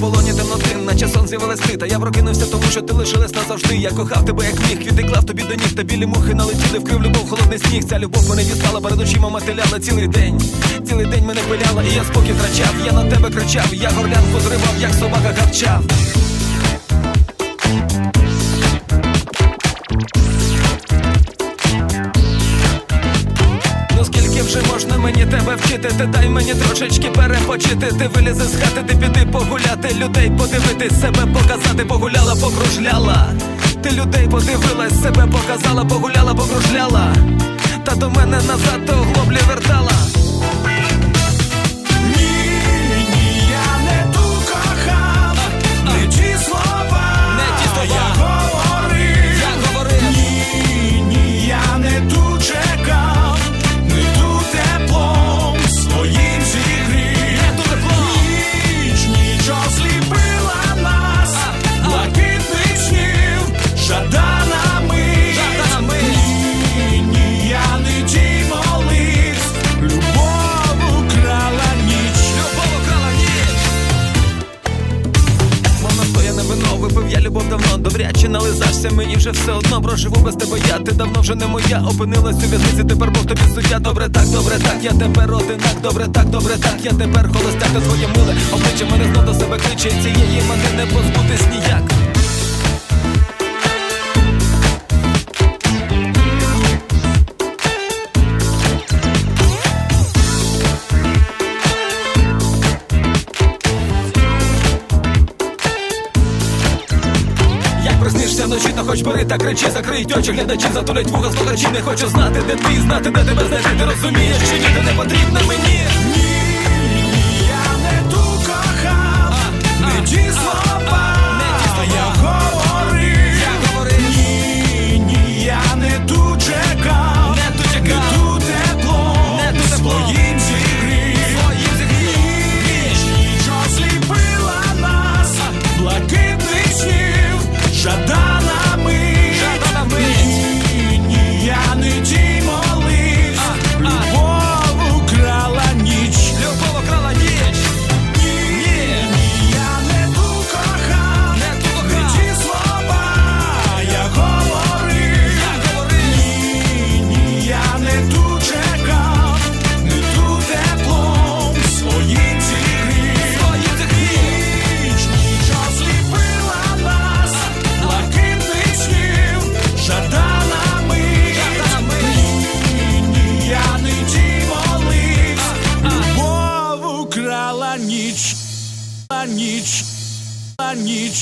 полоні темноти, наче сон з'явилась Та я прокинувся, тому що ти лишилась назавжди. Я кохав тебе, як міг, квіти клав тобі до ніг, та білі мухи налетіли, вкрив любов, холодний сніг. Ця любов мене дістала перед очима мотиляла цілий день. Цілий день мене пиляла, і я спокій втрачав. Я на тебе кричав, я горлянку зривав, як собака гарчав. Вже можна мені тебе вчити? Ти дай мені трошечки перепочити. Ти вилізе з хати, ти піди погуляти, людей подивитись, себе показати, погуляла, покружляла. Ти людей подивилась, себе показала, погуляла, покружляла. Та до мене назад до глоблі вертала. Добряче нализався. Мені вже все одно проживу без тебе. Я ти давно вже не моя. Опинилась у в'язниці, тепер Бог тобі суддя. Добре, так, добре, так, я тепер одинак, добре, так, добре, так, я тепер холостяк, та твоє миле обличчя мене знов до себе кличе. Цієї мене не позбутись ніяк. Вночі, то хоч бери та кричи, закриють очі, глядачі затулять вуха, слухачі Не хочу знати, де ти, знати, де тебе знайти. Ти розумієш, що ні, ти не потрібна мені ніч, ніч, ніч.